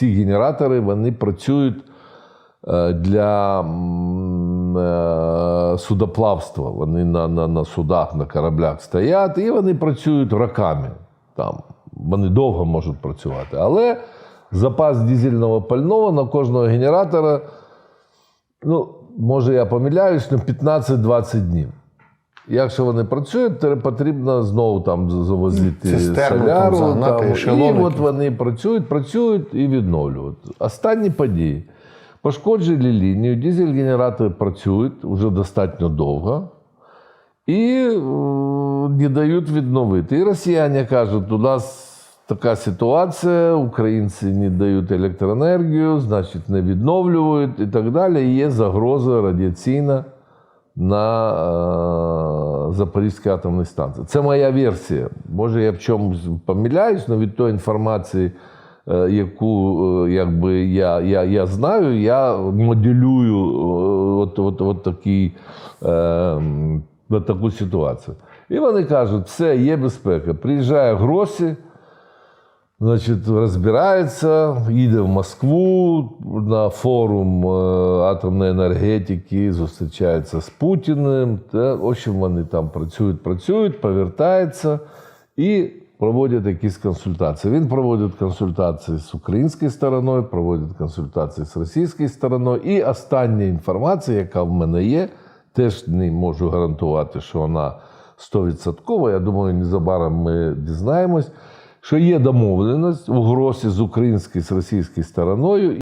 ці генератори вони працюють е, для е, судоплавства. Вони на, на, на судах, на кораблях стоять, і вони працюють роками. Там. Вони довго можуть працювати. Але запас дизельного пального на кожного генератора, ну, може я помиляюсь, ну, 15-20 днів. Якщо вони працюють, то потрібно знову там завозити Цистерну там соляру. загнати, там, і от вони працюють, працюють і відновлюють. Останні події. Пошкоджили лінію, дизель-генератори працюють вже достатньо довго і е, не дають відновити. І росіяни кажуть, у нас така ситуація, українці не дають електроенергію, значить не відновлюють і так далі. І є загроза радіаційна на е, Запорізькій атомній станції. Це моя версія. Може, я в чомусь помиляюсь, але від тої інформації, е, яку е, якби, я, я, я знаю, я моделюю е, от, от, от, такий, е, от таку ситуацію. І вони кажуть, все, є безпека. Приїжджає Гросі, Значить, розбирається, їде в Москву на форум е, атомної енергетики, зустрічається з Путіним. Та, в общем, вони там працюють, працюють, повертаються і проводять якісь консультації. Він проводить консультації з українською стороною, проводить консультації з російською стороною. І остання інформація, яка в мене є, теж не можу гарантувати, що вона 100%. Я думаю, незабаром ми дізнаємось що є домовленість у гросі з українською з російською стороною.